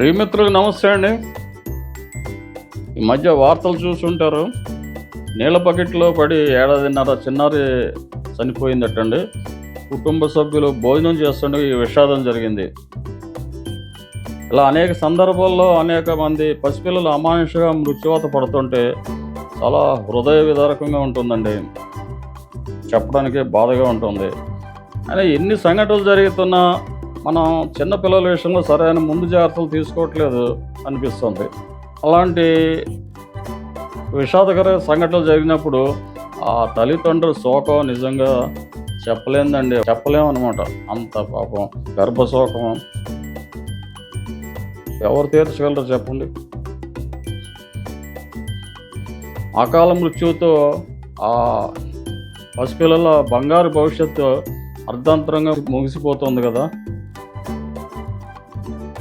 ప్రియమిత్రులకు నమస్తే అండి. ఈ మధ్య వార్తలు చూస్తుంటారు. నీళ్ళ బకెట్లో పడి ఏడాదిన్నర చిన్నారి చనిపోయిందటండి. కుటుంబ సభ్యులు భోజనం చేస్తుండే ఈ విషాదం జరిగింది. ఇలా అనేక సందర్భాల్లో అనేక మంది పసిపిల్లలు అమానుషంగా మృత్యువాత పడుతుంటే చాలా హృదయ విదారకంగా ఉంటుందండి. చెప్పడానికి బాధగా ఉంటుంది. అని ఎన్ని సంఘటనలు జరుగుతున్నా మనం చిన్నపిల్లల విషయంలో సరైన ముందు జాగ్రత్తలు తీసుకోవట్లేదు అనిపిస్తుంది. అలాంటి విషాదకర సంఘటనలు జరిగినప్పుడు ఆ తల్లిదండ్రుల శోకం నిజంగా చెప్పలేదండి. చెప్పలేమన్నమాట అంత పాపం గర్భశోకం. ఎవరు తీర్చగలరు చెప్పండి. అకాల మృత్యువుతో ఆ పసిపిల్లల బంగారు భవిష్యత్తు అర్ధాంతరంగా ముగిసిపోతుంది కదా.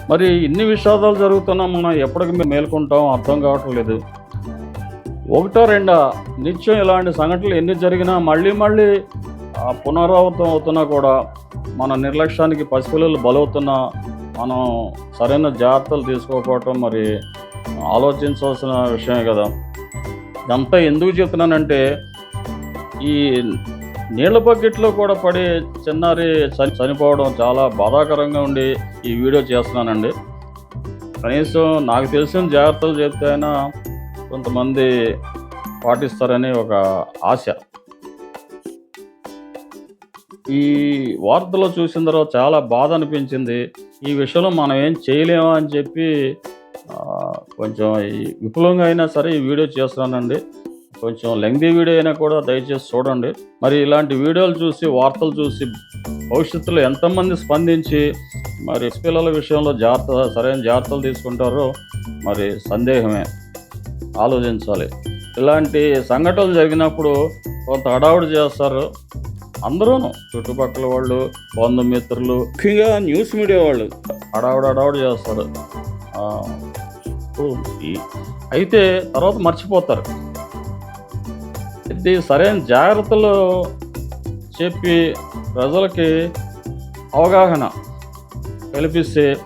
మరి ఇన్ని విషాదాలు జరుగుతున్నా మనం ఎప్పటికి మేము మేల్కొంటాం అర్థం కావటం లేదు. ఒకటో రెండా నిత్యం ఇలాంటి సంఘటనలు ఎన్ని జరిగినా మళ్ళీ మళ్ళీ పునరావృతం అవుతున్నా కూడా మన నిర్లక్ష్యానికి పసిపిల్లలు బలవుతున్నా మనం సరైన జాగ్రత్తలు తీసుకోకపోవటం మరి ఆలోచించవలసిన విషయమే కదా. ఇదంతా ఎందుకు చెప్తున్నానంటే ఈ నీళ్ళ బకెట్లో కూడా పడి చిన్నారి చని చనిపోవడం చాలా బాధాకరంగా ఉండి ఈ వీడియో చేస్తున్నానండి. కనీసం నాకు తెలిసిన జాగ్రత్తలు చెప్తే అయినా కొంతమంది పాటిస్తారని ఒక ఆశ. ఈ వార్తలో చూసిన తర్వాత చాలా బాధ అనిపించింది. ఈ విషయంలో మనం ఏం చేయలేమా అని చెప్పి కొంచెం ఈ విపులంగా అయినా సరే ఈ వీడియో చేస్తున్నానండి. కొంచెం లెంగ్దీ వీడియో అయినా కూడా దయచేసి చూడండి. మరి ఇలాంటి వీడియోలు చూసి వార్తలు చూసి భవిష్యత్తులో ఎంతమంది స్పందించి మరి పిల్లల విషయంలో జాగ్రత్త సరైన జాగ్రత్తలు తీసుకుంటారో మరి సందేహమే. ఆలోచించాలి. ఇలాంటి సంఘటనలు జరిగినప్పుడు కొంత హడావుడి చేస్తారు. అందరూను. చుట్టుపక్కల వాళ్ళు బంధుమిత్రులు ముఖ్యంగా న్యూస్ మీడియా వాళ్ళు హడావుడి హడావుడి చేస్తారు. అయితే తర్వాత మర్చిపోతారు. ఇది సరైన జాగ్రత్తలు చెప్పి ప్రజలకి అవగాహన కల్పిస్తే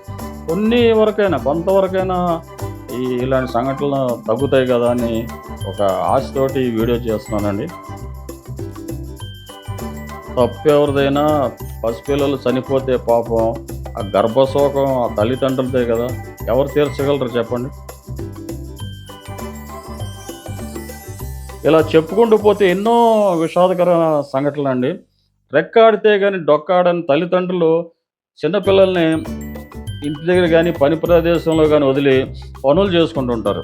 కొన్ని వరకైనా కొంతవరకైనా ఈ ఇలాంటి సంఘటనలు తగ్గుతాయి కదా అని ఒక ఆశతోటి ఈ వీడియో చేస్తున్నానండి. తప్పు ఎవరిదైనా పసిపిల్లలు చనిపోతే పాపం ఆ గర్భశోకం ఆ తల్లిదండ్రులదే కదా. ఎవరు తీర్చగలరు చెప్పండి? ఇలా చెప్పుకుంటూ పోతే ఎన్నో విషాదకర సంఘటనలు అండి. రెక్కాడితే కానీ డొక్కాడని తల్లిదండ్రులు చిన్నపిల్లల్ని ఇంటి దగ్గర కానీ పని ప్రదేశంలో కానీ వదిలి పనులు చేసుకుంటుంటారు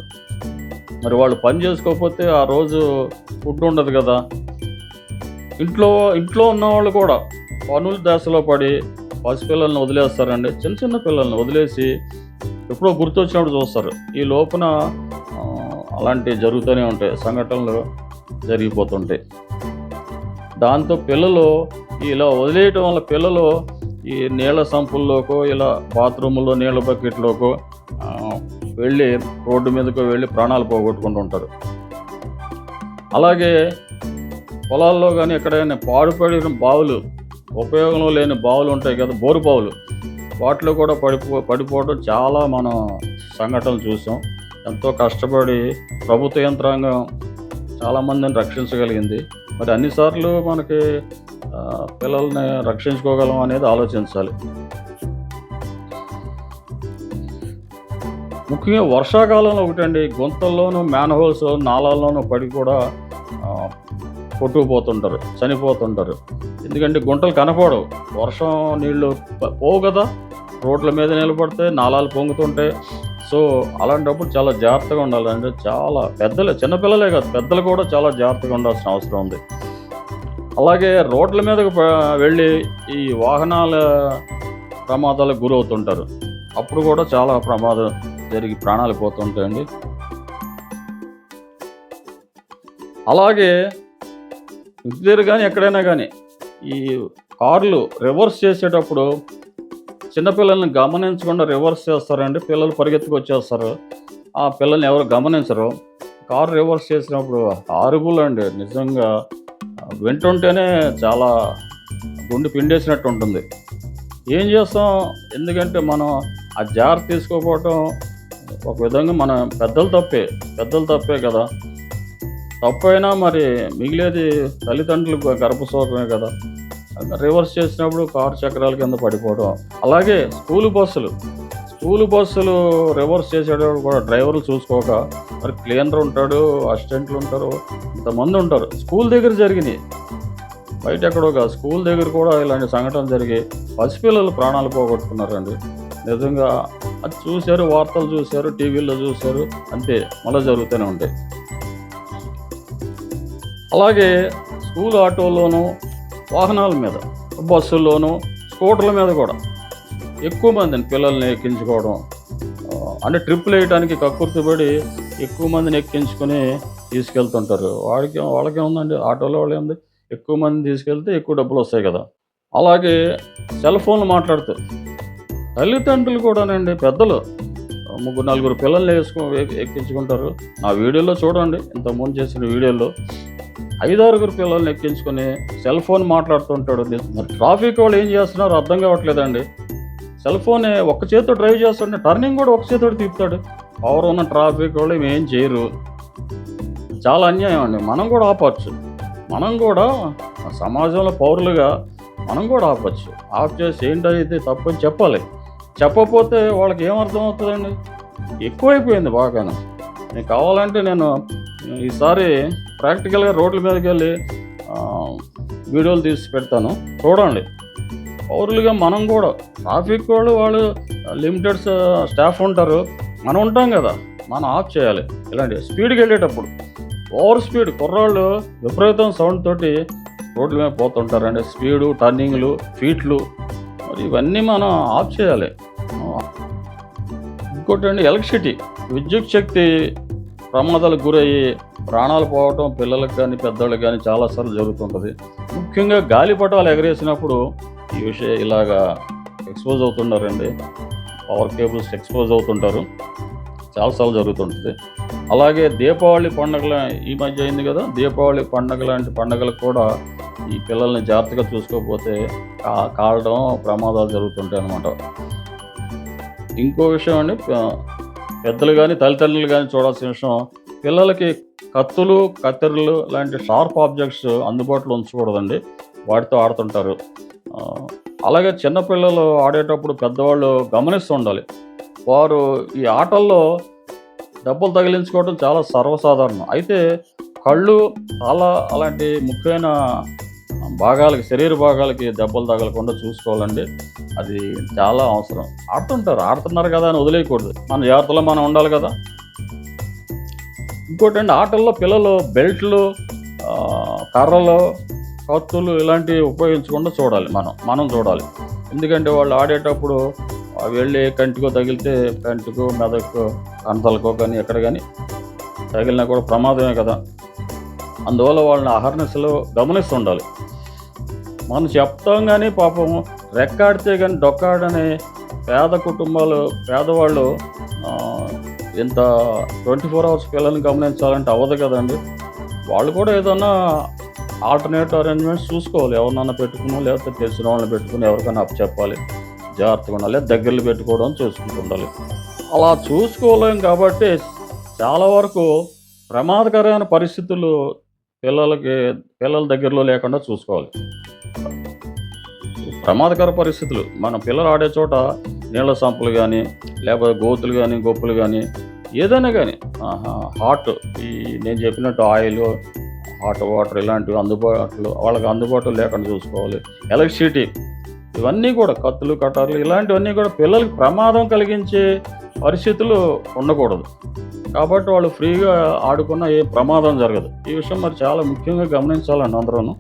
మరి వాళ్ళు పని చేసుకోకపోతే ఆ రోజు ఫుడ్ ఉండదు కదా. ఇంట్లో ఇంట్లో ఉన్న వాళ్ళు కూడా పనుల దశలో పడి పసిపిల్లల్ని వదిలేస్తారండి. చిన్న చిన్న పిల్లల్ని వదిలేసి ఎప్పుడో గుర్తొచ్చినప్పుడు చూస్తారు. ఈ లోపల అలాంటివి జరుగుతూనే ఉంటాయి. సంఘటనలు జరిగిపోతుంటాయి. దాంతో పిల్లలు ఇలా వదిలేయటం వల్ల పిల్లలు ఈ నీళ్ళ సంపుల్లోకో ఇలా బాత్రూంలో నీళ్ళ బకెట్లోకో వెళ్ళి రోడ్డు మీదకో వెళ్ళి ప్రాణాలు పోగొట్టుకుంటూ ఉంటారు. అలాగే పొలాల్లో కానీ ఎక్కడైనా పాడుపడిన బావులు ఉపయోగంలో లేని బావులు ఉంటాయి కదా బోరు బావులు. వాటిలో కూడా పడిపో పడిపోవడం చాలా మనం సంఘటనలు చూసాం. ఎంతో కష్టపడి ప్రభుత్వ యంత్రాంగం చాలామందిని రక్షించగలిగింది. మరి అన్నిసార్లు మనకి పిల్లల్ని రక్షించుకోగలం అనేది ఆలోచించాలి. ముఖ్యంగా వర్షాకాలంలో ఒకటండి గుంతల్లోనూ మ్యాన్హోల్స్ నాలాల్లోనూ పడి కూడా కొట్టుకుపోతుంటారు చనిపోతుంటారు. ఎందుకంటే గుంటలు కనపడవు. వర్షం నీళ్ళు పోవు కదా. రోడ్ల మీద నిలబడితే నాలాలు పొంగుతుంటాయి. సో అలాంటప్పుడు చాలా జాగ్రత్తగా ఉండాలంటే చాలా పెద్దలే చిన్నపిల్లలే కాదు పెద్దలు కూడా చాలా జాగ్రత్తగా ఉండాల్సిన అవసరం ఉంది. అలాగే రోడ్ల మీదకు వెళ్ళి ఈ వాహనాల ప్రమాదాలకు గురవుతుంటారు. అప్పుడు కూడా చాలా ప్రమాదం జరిగి ప్రాణాలు పోతుంటాయండి. అలాగే ఇంటి దగ్గర కానీ ఎక్కడైనా కానీ ఈ కార్లు రివర్స్ చేసేటప్పుడు చిన్నపిల్లల్ని గమనించకుండా రివర్స్ చేస్తారండి. పిల్లలు పరిగెత్తుకు వచ్చేస్తారు ఆ పిల్లల్ని ఎవరు గమనించరు. కారు రివర్స్ చేసినప్పుడు హారబుల్ అండి నిజంగా వింటుంటేనే చాలా గుండె పిండేసినట్టు ఉంటుంది. ఏం చేస్తాం? ఎందుకంటే మనం ఆ జాగ్రత్త తీసుకోకపోవటం ఒక విధంగా మన పెద్దలు తప్పే. పెద్దలు తప్పే కదా. తప్పైనా మరి మిగిలేది తల్లిదండ్రులకు గర్భశోకమే కదా. రివర్స్ చేసినప్పుడు కారు చక్రాల కింద పడిపోవడం. అలాగే స్కూల్ బస్సులు. స్కూల్ బస్సులు రివర్స్ చేసేటప్పుడు కూడా డ్రైవర్లు చూసుకోక మరి క్లీనర్ ఉంటాడు అసిస్టెంట్లు ఉంటారు ఇంతమంది ఉంటారు. స్కూల్ దగ్గర జరిగినాయి. బయట ఎక్కడో కాదు స్కూల్ దగ్గర కూడా ఇలాంటి సంఘటన జరిగి పసిపిల్లలు ప్రాణాలు పోగొట్టుకున్నారండి. నిజంగా అది చూశారు వార్తలు చూశారు టీవీల్లో చూశారు అంతే. మళ్ళీ జరుగుతూనే ఉంటాయి. అలాగే స్కూల్ ఆటోల్లోనూ వాహనాల మీద బస్సుల్లోనూ స్కూటర్ల మీద కూడా. ఎక్కువ మందిని పిల్లల్ని ఎక్కించుకోవడం అంటే ట్రిప్పులు వేయడానికి కక్కుర్తిపడి ఎక్కువ మందిని ఎక్కించుకొని తీసుకెళ్తుంటారు. వాడికి వాళ్ళకేముందండి ఉందండి ఆటోలో వాళ్ళు ఉంది ఎక్కువ మంది తీసుకెళ్తే ఎక్కువ డబ్బులు వస్తాయి కదా. అలాగే సెల్ ఫోన్లు మాట్లాడుతారు తల్లిదండ్రులు కూడానండి పెద్దలు ముగ్గురు నలుగురు పిల్లల్ని వేసుకో ఎక్కించుకుంటారు. నా వీడియోలో చూడండి ఇంతకుముందు చేసిన వీడియోలో ఐదారుగురు పిల్లల్ని ఎక్కించుకొని సెల్ ఫోన్ మాట్లాడుతుంటాడు మరి ట్రాఫిక్ వాళ్ళు ఏం చేస్తున్నారో అర్థం కావట్లేదండి. సెల్ ఫోన్ ఒక్క చేతితో డ్రైవ్ చేస్తుంటే టర్నింగ్ కూడా ఒక చేతితో తిప్పుతాడు. పవర్ ఉన్న ట్రాఫిక్ వాళ్ళు ఏం చేయరు. చాలా అన్యాయం అండి. మనం కూడా ఆపచ్చు. మనం కూడా సమాజంలో పౌరులుగా మనం కూడా ఆపచ్చు. ఆఫ్ చేసి ఏంటైతే తప్పని చెప్పాలి. చెప్పకపోతే వాళ్ళకి ఏం అర్థం అవుతుందండి? ఎక్కువైపోయింది బాగానే. నేను కావాలంటే నేను ఈసారి ప్రాక్టికల్గా రోడ్ల మీదకి వెళ్ళి వీడియోలు తీసి పెడతాను. చూడండి. పౌరులుగా మనం కూడా ట్రాఫిక్ వాళ్ళు వాళ్ళు లిమిటెడ్ స్టాఫ్ ఉంటారు. మనం ఉంటాం కదా. మనం ఆఫ్ చేయాలి. ఇలాంటి స్పీడ్కి వెళ్ళేటప్పుడు ఓవర్ స్పీడ్ కుర్రాళ్ళు విపరీతం సౌండ్ తోటి రోడ్ల మీద పోతుంటారండి స్పీడు టర్నింగ్లు ఫీట్లు మరి ఇవన్నీ మనం ఆఫ్ చేయాలి. ఇంకోటి అండి ఎలక్ట్రిసిటీ. విద్యుత్ శక్తి ప్రమాదాలకు గురయ్యి ప్రాణాలు పోవటం పిల్లలకు కానీ పెద్దవాళ్ళకి కానీ చాలాసార్లు జరుగుతుంటుంది. ముఖ్యంగా గాలిపటాలు ఎగరేసినప్పుడు ఈ విషయం ఇలాగా ఎక్స్పోజ్ అవుతున్నారండి పవర్ కేబుల్స్ ఎక్స్పోజ్ అవుతుంటారు. చాలాసార్లు జరుగుతుంటుంది. అలాగే దీపావళి పండుగల ఈ మధ్య అయింది కదా దీపావళి పండుగ లాంటి పండుగలకు కూడా ఈ పిల్లల్ని జాగ్రత్తగా చూసుకోకపోతే కాలడం ప్రమాదాలు జరుగుతుంటాయి అన్నమాట ఇంకో విషయం అండి పెద్దలు కానీ తల్లిదండ్రులు కానీ చూడాల్సిన విషయం పిల్లలకి కత్తులు కత్తెరలు లాంటి షార్ప్ ఆబ్జెక్ట్స్ అందుబాటులో ఉంచకూడదండి. వాటితో ఆడుతుంటారు. అలాగే చిన్నపిల్లలు ఆడేటప్పుడు పెద్దవాళ్ళు గమనిస్తూ ఉండాలి. వారు ఈ ఆటల్లో డబ్బులు తగిలించుకోవడం చాలా సర్వసాధారణం. అయితే కళ్ళు చాలా అలాంటి ముఖ్యమైన భాగాలకి శరీర భాగాలకి దెబ్బలు తగలకుండా చూసుకోవాలండి. అది చాలా అవసరం. ఆడుతుంటారు ఆడుతున్నారు కదా అని వదిలేయకూడదు. మన జాగ్రత్తలో మనం ఉండాలి కదా. ఇంకోటండి ఆటల్లో పిల్లలు బెల్ట్లు కర్రలు కత్తులు ఇలాంటివి ఉపయోగించకుండా చూడాలి మనం మనం చూడాలి. ఎందుకంటే వాళ్ళు ఆడేటప్పుడు అవి వెళ్ళి కంటికో తగిలితే కంటికో మెదకు కంతలకో కానీ ఎక్కడ కానీ తగిలినా కూడా ప్రమాదమే కదా. అందువల్ల వాళ్ళని అహర్నిశలో గమనిస్తుండాలి మనం చెప్తాం కానీ పాపం రెక్కాడితే కానీ డొక్కాడని పేద కుటుంబాలు పేదవాళ్ళు ఇంత ట్వంటీ ఫోర్ అవర్స్ పిల్లల్ని గమనించాలంటే అవ్వదు కదండి. వాళ్ళు కూడా ఏదన్నా ఆల్టర్నేట్ అరేంజ్మెంట్స్ చూసుకోవాలి. ఎవరినన్నా పెట్టుకుని లేకపోతే తెలిసిన వాళ్ళని పెట్టుకుని ఎవరికైనా అప్పు చెప్పాలి జాగ్రత్తగా ఉండాలి. దగ్గరలు దగ్గరలో పెట్టుకోవడం చూసుకుంటూ ఉండాలి. అలా చూసుకోలేం కాబట్టి చాలా వరకు ప్రమాదకరమైన పరిస్థితులు పిల్లలకి పిల్లల దగ్గరలో లేకుండా చూసుకోవాలి. ప్రమాదకర పరిస్థితులు. మన పిల్లలు ఆడే చోట నీళ్ళ సంపులు కానీ లేకపోతే గోతులు కానీ గొప్పలు కానీ ఏదైనా కానీ హాట్ ఈ నేను చెప్పినట్టు ఆయిల్ హాట్ వాటర్ ఇలాంటివి అందుబాటులో వాళ్ళకి అందుబాటులో లేకుండా చూసుకోవాలి. ఎలక్ట్రిసిటీ ఇవన్నీ కూడా కత్తులు కటార్లు ఇలాంటివన్నీ కూడా పిల్లలకి ప్రమాదం కలిగించే పరిస్థితులు ఉండకూడదు. కాబట్టి వాళ్ళు ఫ్రీగా ఆడుకున్న ఏ ప్రమాదం జరగదు. ఈ విషయం మరి చాలా ముఖ్యంగా గమనించాలండి అందరూ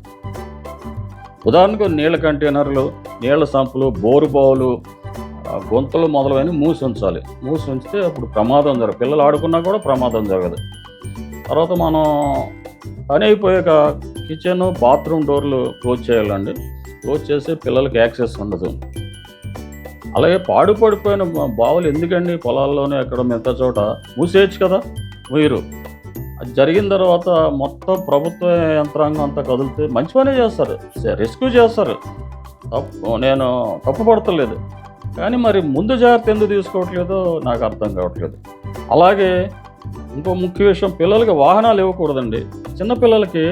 ఉదాహరణకు నీళ్ళ కంటైనర్లు నీళ్ళ సంపులు బోరు బావులు ఆ, గొంతులు మూసి ఉంచాలి. మూసి ఉంచితే అప్పుడు ప్రమాదం జరగదు. పిల్లలు ఆడుకున్నా కూడా ప్రమాదం జరగదు. తర్వాత మనం పని అయిపోయాక కిచెన్ బాత్రూమ్ డోర్లు క్లోజ్ చేయాలండి. క్లోజ్ చేస్తే పిల్లలకి యాక్సెస్ ఉండదు. అలాగే పాడుపడిపోయిన బావులు ఎందుకండి పొలాల్లోనే ఎక్కడ మిగతా చోట మూసేయచ్చు కదా? మీరు. జరిగిన తర్వాత మొత్తం ప్రభుత్వ యంత్రాంగం అంతా కదిలితే మంచి పనే చేస్తారు. రెస్క్యూ చేస్తారు. తప్పు నేను తప్పు పడతలేదు. కానీ మరి ముందు జాగ్రత్త ఎందుకు తీసుకోవట్లేదో నాకు అర్థం కావట్లేదు. అలాగే ఇంకో ముఖ్య విషయం పిల్లలకి వాహనాలు ఇవ్వకూడదండి. చిన్నపిల్లలకి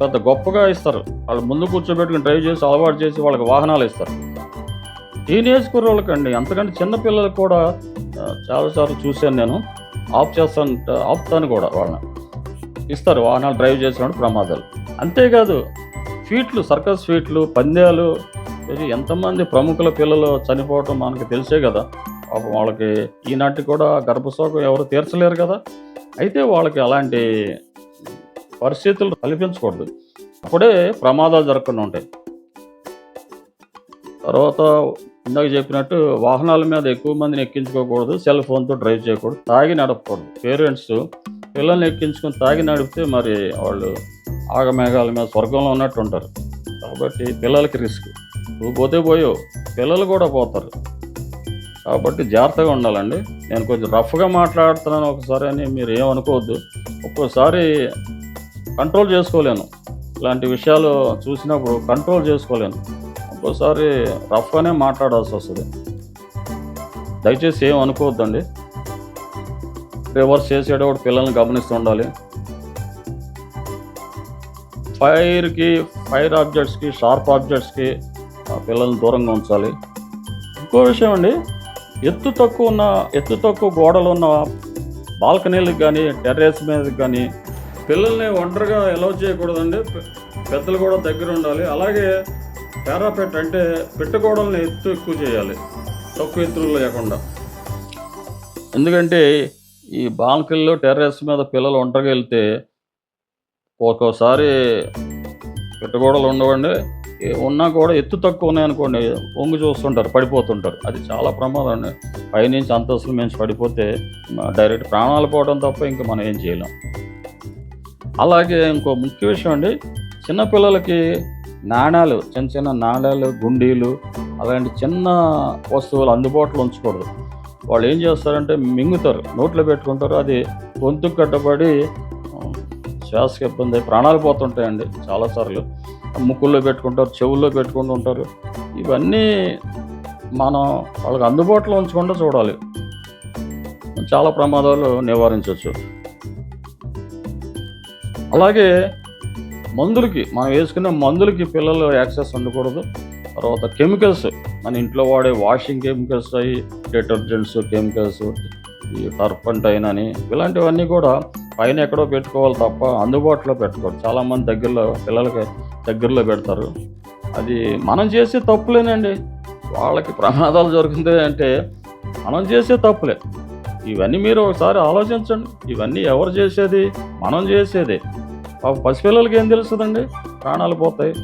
పెద్ద గొప్పగా ఇస్తారు. వాళ్ళు ముందు కూర్చోబెట్టుకుని డ్రైవ్ చేసి అలవాటు చేసి వాళ్ళకి వాహనాలు ఇస్తారు. టీనేజ్ కుర్రోళ్ళకండి అంతకంటే చిన్నపిల్లలకు కూడా చాలాసార్లు చూశాను నేను. ఆఫ్ చేస్తాను ఆపుతాను కూడా వాళ్ళని. ఇస్తారు వాహనాలు డ్రైవ్ చేసినప్పుడు ప్రమాదాలు. అంతేకాదు ఫీట్లు సర్కస్ ఫీట్లు పందాలు ఇది ఎంతమంది ప్రముఖుల పిల్లలు చనిపోవటం మనకు తెలిసే కదా. పాపం వాళ్ళకి ఈనాటి కూడా గర్భశోకం ఎవరు తీర్చలేరు కదా. అయితే వాళ్ళకి అలాంటి పరిస్థితులు కల్పించకూడదు. అప్పుడే ప్రమాదాలు జరగకుండా ఉంటాయి. తర్వాత ఇందాక చెప్పినట్టు వాహనాల మీద ఎక్కువ మందిని ఎక్కించుకోకూడదు సెల్ ఫోన్తో డ్రైవ్ చేయకూడదు తాగి నడపకూడదు. పేరెంట్స్ పిల్లల్ని ఎక్కించుకొని తాగి నడిపితే మరి వాళ్ళు ఆగమేఘాల మీద స్వర్గంలో ఉన్నట్టు ఉంటారు. కాబట్టి పిల్లలకి రిస్క్. నువ్వు పోతే పోయో పిల్లలు కూడా పోతారు. కాబట్టి జాగ్రత్తగా ఉండాలండి. నేను కొంచెం రఫ్గా మాట్లాడుతున్నాను ఒకసారి అని మీరు ఏమనుకోవద్దు. ఒక్కోసారి కంట్రోల్ చేసుకోలేను. ఇలాంటి విషయాలు చూసినప్పుడు కంట్రోల్ చేసుకోలేను. ఒక్కోసారి రఫ్గానే మాట్లాడాల్సి వస్తుంది. దయచేసి ఏం అనుకోవద్దండి. రివర్స్ చేసేటప్పుడు పిల్లల్ని గమనిస్తూ ఉండాలి. ఫైర్కి ఫైర్ ఆబ్జెక్ట్స్కి షార్ప్ ఆబ్జెక్ట్స్కి ఆ పిల్లల్ని దూరంగా ఉంచాలి. ఇంకో విషయం అండి ఎత్తు తక్కువ ఉన్న ఎత్తు తక్కువ గోడలు ఉన్న బాల్కనీలకు కానీ టెర్రస్ మీదకి కానీ పిల్లల్ని ఒంటరిగా ఎలవ్ చేయకూడదండి. పెద్దలు కూడా దగ్గర ఉండాలి. అలాగే పారాపెట్ అంటే పెట్టగోడల్ని ఎత్తు ఎక్కువ చేయాలి. తక్కువ ఎత్తులు లేకుండా. ఎందుకంటే ఈ బాల్కల్లో టెర్రస్ మీద పిల్లలు ఒంటరిగా వెళ్తే ఒక్కోసారి పెట్టగోడలు ఉండవండి. ఉన్నా కూడా ఎత్తు తక్కువ ఉన్నాయనుకోండి వంగు చూస్తుంటారు పడిపోతుంటారు. అది చాలా ప్రమాదం అండి. పైనుంచి అంతస్తులు మించి పడిపోతే డైరెక్ట్ ప్రాణాలు పోవడం తప్ప ఇంకా మనం ఏం చేయలేం. అలాగే ఇంకో ముఖ్య విషయం అండి చిన్నపిల్లలకి నాణాలు చిన్న చిన్న నాణాలు గుండీలు అలాంటి చిన్న వస్తువులు అందుబాటులో ఉంచకూడదు. వాళ్ళు ఏం చేస్తారంటే మింగుతారు నోట్లో పెట్టుకుంటారు అది గొంతుకు కట్టబడి శ్వాసకి ఇబ్బంది ప్రాణాలు పోతుంటాయండి చాలాసార్లు. ముక్కుల్లో పెట్టుకుంటారు చెవుల్లో పెట్టుకుంటూ ఉంటారు. ఇవన్నీ మనం వాళ్ళకి అందుబాటులో ఉంచకుండా చూడాలి. చాలా ప్రమాదాలు నివారించవచ్చు. అలాగే మందులకి మనం వేసుకునే మందులకి పిల్లలు యాక్సెస్ ఉండకూడదు. తర్వాత కెమికల్స్ మన ఇంట్లో వాడే వాషింగ్ కెమికల్స్ అయి డిటర్జెంట్స్ కెమికల్స్ ఈ టర్పంటైన్ అని ఇలాంటివన్నీ కూడా పైన ఎక్కడో పెట్టుకోవాలి తప్ప అందుబాటులో పెట్టుకోవాలి చాలామంది దగ్గరలో పిల్లలకి దగ్గరలో పెడతారు. అది మనం చేసే తప్పులేనండి. వాళ్ళకి ప్రమాదాలు జరుగుతుంది అంటే మనం చేసే తప్పులే. ఇవన్నీ మీరు ఒకసారి ఆలోచించండి. ఇవన్నీ ఎవరు చేసేది? మనం చేసేది. పాప పసిపిల్లలకి ఏం తెలుస్తుందండి? ప్రాణాలు పోతాయి.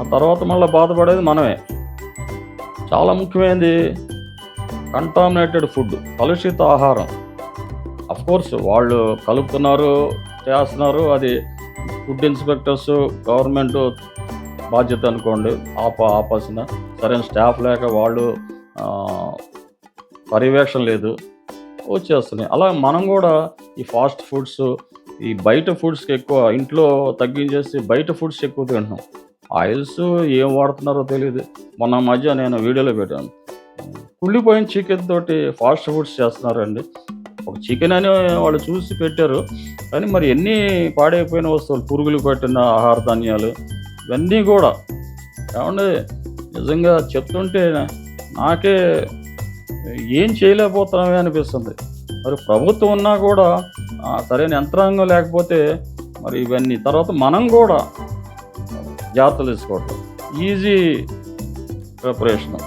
ఆ తర్వాత మళ్ళీ బాధపడేది మనమే. చాలా ముఖ్యమైనది కంటామినేటెడ్ ఫుడ్ కలుషిత ఆహారం. కోర్స్ వాళ్ళు కలుపుతున్నారు చేస్తున్నారు. అది ఫుడ్ ఇన్స్పెక్టర్స్ గవర్నమెంట్ బాధ్యత అనుకోండి. ఆప ఆపాల్సిన. సరైన స్టాఫ్ లేక వాళ్ళు పర్యవేక్షణ లేదు. వచ్చేస్తున్నాయి. అలా మనం కూడా ఈ ఫాస్ట్ ఫుడ్స్ ఈ బయట ఫుడ్స్కి ఎక్కువ ఇంట్లో తగ్గించేసి బయట ఫుడ్స్ ఎక్కువ తింటున్నాం. ఆయిల్స్ ఏం వాడుతున్నారో తెలియదు మొన్న మధ్య నేను వీడియోలో పెట్టాను. కుళ్ళిపోయిన చికెన్ తోటి ఫాస్ట్ ఫుడ్స్ చేస్తున్నారండి. ఒక చికెన్ అని వాళ్ళు చూసి పెట్టారు. కానీ మరి ఎన్ని పాడైపోయిన వస్తువులు? పురుగులు పెట్టిన ఆహార ధాన్యాలు ఇవన్నీ కూడా. ఏమంటే నిజంగా చెప్తుంటే నాకే ఏం చేయలేకపోతున్నామే అనిపిస్తుంది. మరి ప్రభుత్వం ఉన్నా కూడా సరైన యంత్రాంగం లేకపోతే మరి ఇవన్నీ తర్వాత మనం కూడా జాగ్రత్తలు తీసుకోవటం. ఈజీ ప్రిపరేషన్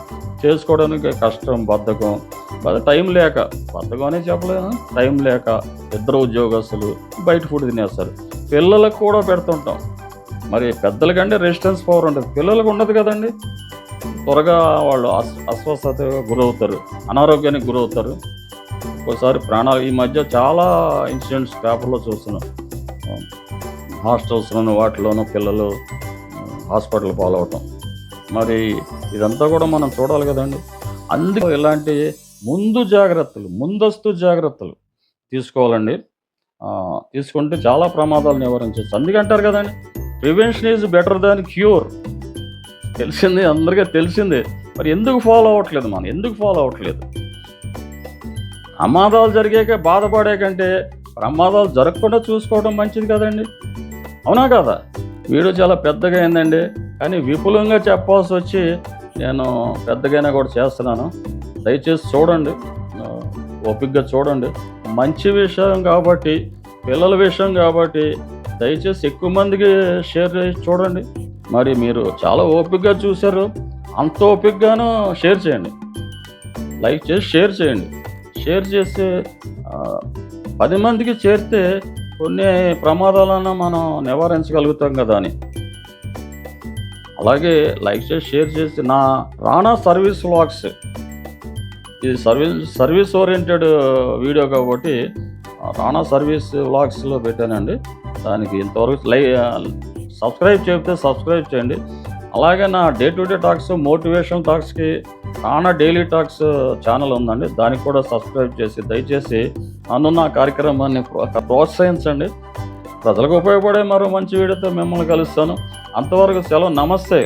చేసుకోవడానికి కష్టం బద్ధకం. అదే టైం లేక బద్ధకం అనే చెప్పలేను టైం లేక ఇద్దరు ఉద్యోగస్తులు బయట ఫుడ్ తినేస్తారు. పిల్లలకు కూడా పెడుతుంటాం. మరి పెద్దలకంటే రెసిస్టెన్స్ పవర్ ఉంటుంది. పిల్లలకు ఉండదు కదండి. త్వరగా వాళ్ళు అస్ అస్వస్థత గురవుతారు. అనారోగ్యానికి గురవుతారు. ఒకసారి ప్రాణాలు ఈ మధ్య చాలా ఇన్సిడెంట్స్ పేపర్లో చూస్తున్నాం. హాస్టల్స్లోనూ వాటిలోనూ పిల్లలు హాస్పిటల్ పాలవటం. మరి ఇదంతా కూడా మనం చూడాలి కదండి. అందుకు ఇలాంటి ముందు జాగ్రత్తలు ముందస్తు జాగ్రత్తలు తీసుకోవాలండి. తీసుకుంటే చాలా ప్రమాదాలు నివారించవచ్చు. అందుకే అంటారు కదండి prevention is better than cure. తెలిసింది అందరికీ తెలిసిందే. మరి ఎందుకు ఫాలో అవ్వట్లేదు మనం? ఎందుకు ఫాలో అవ్వట్లేదు? ప్రమాదాలు జరిగాక బాధపడే కంటే ప్రమాదాలు జరగకుండా చూసుకోవడం మంచిది కదండి. అవునా కదా? వీడియో చాలా పెద్దగా అయిందండి. కానీ విపులంగా చెప్పాల్సి వచ్చి నేను పెద్దగానే కూడా చేస్తున్నాను. దయచేసి చూడండి. ఓపిగ్గా ఓపికగా చూడండి. మంచి విషయం కాబట్టి పిల్లల విషయం కాబట్టి దయచేసి ఎక్కువ మందికి షేర్ చేసి చూడండి. మరి మీరు చాలా ఓపికగా చూశారు. అంత ఓపికగాను షేర్ చేయండి. లైక్ చేసి షేర్ చేయండి. షేర్ చేస్తే పది మందికి చేరితే కొన్ని ప్రమాదాలను మనం నివారించగలుగుతాం కదా అని. అలాగే లైక్ చేసి షేర్ చేసి నా రాణా సర్వీస్ వ్లాగ్స్. ఇది సర్వీస్ సర్వీస్ ఓరియంటెడ్ వీడియో కాబట్టి రాణా సర్వీస్ వ్లాగ్స్లో పెట్టానండి. దానికి ఇంతవరకు లై సబ్స్క్రైబ్ చేస్తే సబ్స్క్రైబ్ చేయండి. అలాగే నా day to day talks motivation టాక్స్కి కానా డైలీ టాక్స్ ఛానల్ ఉందండి. దానికి కూడా సబ్స్క్రైబ్ చేసి దయచేసి అందున్న కార్యక్రమాన్ని ప్రోత్సహించండి. ప్రజలకు ఉపయోగపడే మరో మంచి వీడియోతో మిమ్మల్ని కలుస్తాను. అంతవరకు సెలవు. నమస్తే.